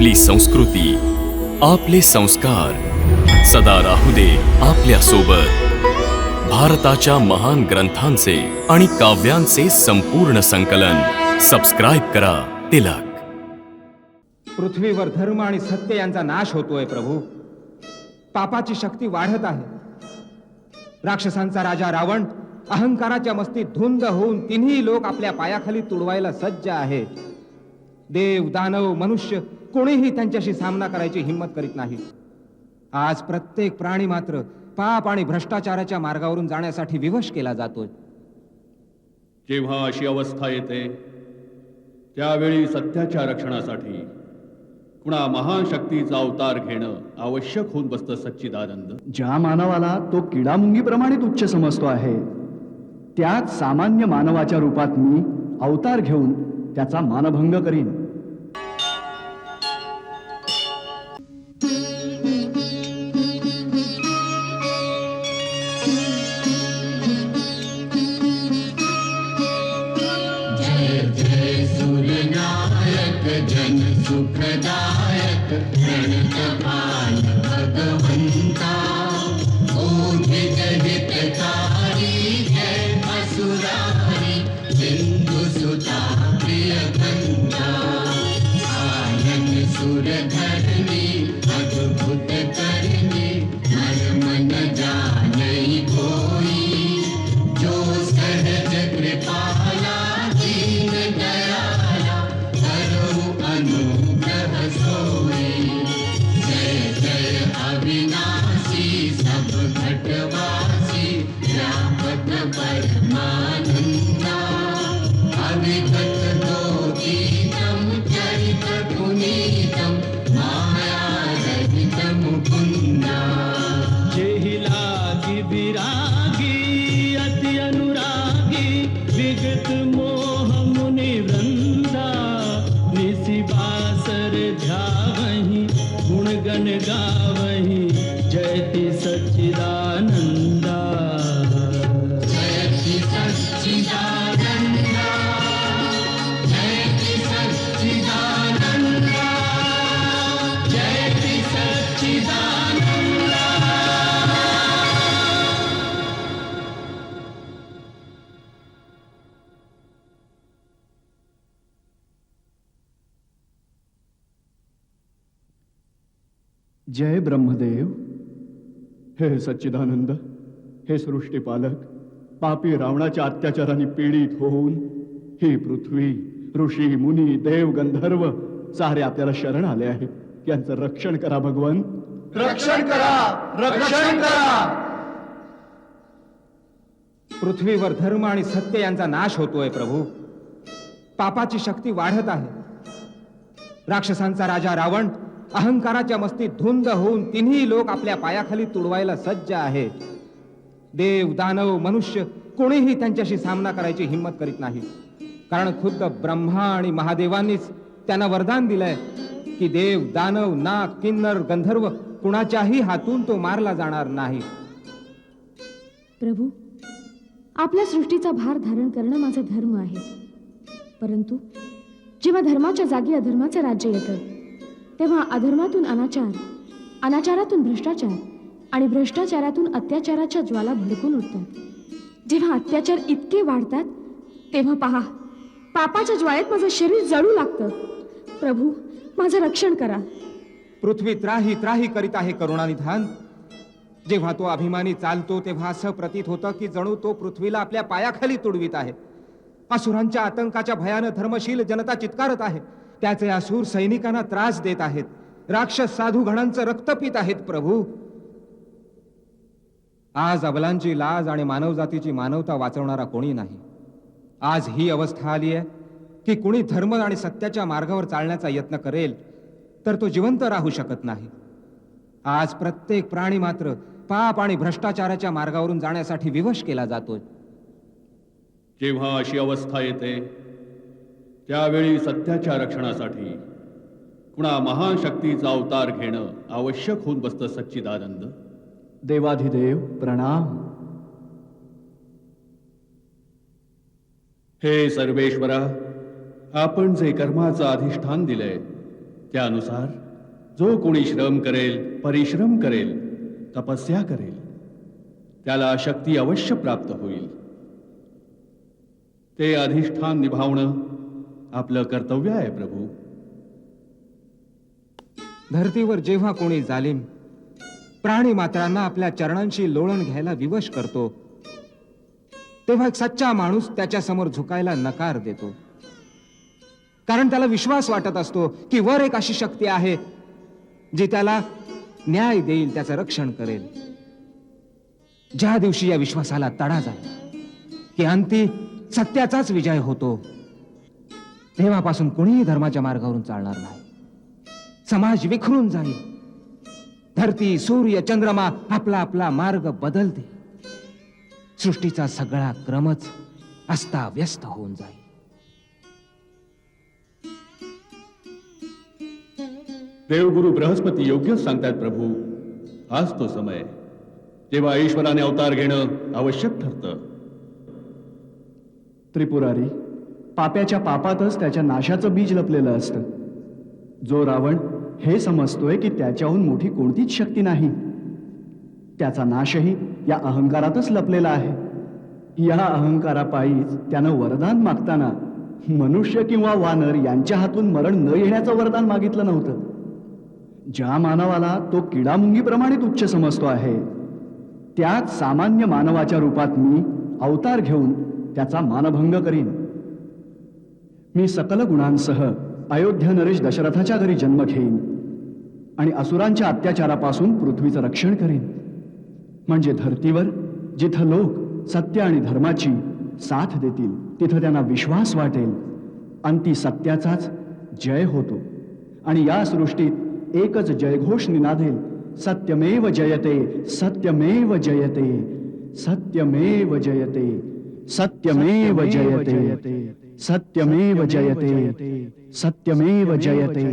आपली संस्कृती आपले संस्कार. सदा राहू दे आपल्यासोबत भारताच्या महान ग्रंथांचे आणि काव्यांचे संपूर्ण संकलन. सबस्क्राईब करा. तिलक. पृथ्वीवर धर्म आणि सत्य यांचा नाश होतोय प्रभू. पापाची शक्ती वाढत आहे. राक्षसांचा राजा रावण अहंकाराच्या मस्तीत धुंद होऊन तिन्ही लोक आपल्या पायाखाली तुडवायला सज्ज आहे देव दानव मनुष्य कोणीही त्यांच्याशी सामना करायची हिंमत करीत नाही. आज प्रत्येक प्राणी मात्र पाप आणि भ्रष्टाचाराच्या मार्गावरून जाण्यासाठी विवश केला जातोय. जेव्हा अशी अवस्था येते त्यावेळी सत्याच्या रक्षणासाठी कुणा महान शक्तीचा अवतार घेणं आवश्यक होऊन बसतं सच्चिदानंद. ज्या मानवाला तो किडामुंगीप्रमाणे तुच्छ समजतो आहे त्याच सामान्य मानवाच्या रूपात मी अवतार घेऊन त्याचा मानभंग करीन. जेहि गुण गण गावहि जयति सच्चिदानंदा. जयति सच्चिदानंदा. जयति सच्चिदानंदा. जयति सच्चिदानंदा. जय ब्रह्मदेव। हे सच्चिदानंद हे सृष्टीपालक पापी रावणाच्या अत्याचाराने पीडित होऊन ही पृथ्वी ऋषी मुनी देव गंधर्व सारे आपल्याला शरण आले आहेत यांचं रक्षण करा भगवन. रक्षण करा रक्षण करा. पृथ्वीवर धर्म आणि सत्य यांचा नाश होतोय प्रभू. पापाची शक्ती वाढत आहे. राक्षसांचा राजा रावण अहंकाराच्या मस्तीत धुंद होऊन तिन्ही लोक आपल्या पायाखाली तुडवायला सज्ज आहे देव दानव मनुष्य कोणीही त्यांच्याशी सामना करायची हिंमत करीत नाही कारण खुद्द ब्रह्मा आणि महादेवांनीच त्यांना वरदान दिलंय की देव दानव नाग किन्नर गंधर्व कुणाच्याही हातून तो मारला जाणार नाही. प्रभू आपल्या सृष्टीचा भार धारण करणं माझा धर्म आहे. परंतु जेव्हा धर्माच्या जागी अधर्माचं राज्य येतं तेव्हा अधर्मातून अनाचार अनाचारातून भ्रष्टाचार आणि भ्रष्टाचारातून अत्याचाराच्या ज्वाला भडकून उठतात. जेव्हा अत्याचार इतके वाढतात तेव्हा पहा पापाच्या ज्वाळेत माझं शरीर जळू लागतं. प्रभू माझं रक्षण करा. पृथ्वी त्राही त्राही करीत आहे करुणानिधान. जेव्हा तो अभिमानी चालतो तेव्हा असं प्रतीत होतं की जणू तो पृथ्वीला आपल्या पायाखाली तुडवीत आहे. असुरांच्या आतंकाच्या भयानं धर्मशील जनता चित्कारत आहे. त्याचे असूर सैनिकांना त्रास देत आहेत. राक्षस साधू घणांचं रक्त पित आहेत प्रभू. आज अबलांची लाज आणि मानवजातीची मानवता वाचवणारा कोणी नाही. आज ही अवस्था आली आहे की कुणी धर्म आणि सत्याच्या मार्गावर चालण्याचा यत्न करेल तर तो जिवंत राहू शकत नाही. आज प्रत्येक प्राणी मात्र पाप आणि भ्रष्टाचाराच्या मार्गावरून जाण्यासाठी विवश केला जातोय. जेव्हा अशी अवस्था येते? त्यावेळी सत्याच्या रक्षणासाठी कुणा महान शक्तीचा अवतार घेणं आवश्यक होऊन बसतं सच्चिदानंद. देवाधिदेव प्रणाम. हे सर्वेश्वरा आपण जे कर्माचं अधिष्ठान दिलंय त्यानुसार जो कोणी श्रम करेल परिश्रम करेल तपस्या करेल त्याला शक्ती अवश्य प्राप्त होईल. ते अधिष्ठान निभावणं आपलं कर्तव्य आहे प्रभू. धरतीवर जेव्हा कोणी जालिम प्राणी मात्रांना आपल्या चरणांशी लोळण घ्यायला विवश करतो तेव्हा एक सच्चा माणूस त्याच्यासमोर झुकायला नकार देतो. कारण त्याला विश्वास वाटत असतो की वर एक अशी शक्ती आहे जी त्याला न्याय देईल त्याचं रक्षण करेल. ज्या दिवशी या विश्वासाला तडा जाईल की अंती सत्याचाच विजय होतो. तेव्हापासून कोणीही धर्माच्या मार्गावरून चालणार नाही. समाज विखरून जाईल. धरती सूर्य चंद्रमा आपला आपला मार्ग बदलते सृष्टीचा सगळा क्रमच अस्ताव्यस्त होऊन जाईल. देवगुरु बृहस्पती योग्यच सांगतात प्रभू. हाच तो समय. जेव्हा ईश्वराने अवतार घेणं आवश्यक ठरतं. त्रिपुरारी पाप्याच्या पापातच त्याच्या नाशाचं बीज लपलेलं असतं. जो रावण हे समजतोय की त्याच्याहून मोठी कोणतीच शक्ती नाही. त्याचा नाशही या अहंकारातच लपलेला आहे. या अहंकारापायीच त्यानं वरदान मागताना मनुष्य किंवा वानर यांच्या हातून मरण न येण्याचं वरदान मागितलं नव्हतं. ज्या मानवाला तो किडामुंगीप्रमाणे तुच्छ समजतो आहे त्याच सामान्य मानवाच्या रूपात मी अवतार घेऊन त्याचा मानभंग करीन. मी सकल गुणांसह अयोध्या नरेश दशरथाच्या घरी जन्म घेईन आणि असुरांच्या अत्याचारापासून पृथ्वीचं रक्षण करीन. म्हणजे धर्तीवर जिथं लोक सत्य आणि धर्माची साथ देतील तिथं त्यांना विश्वास वाटेल अंती सत्याचाच जय होतो. आणि या सृष्टीत एकच जयघोष निनादेल सत्यमेव जयते सत्यमेव जयते सत्यमेव जयते सत्यमेव जयते. सत्यमेव जयते सत्यमेव जयते।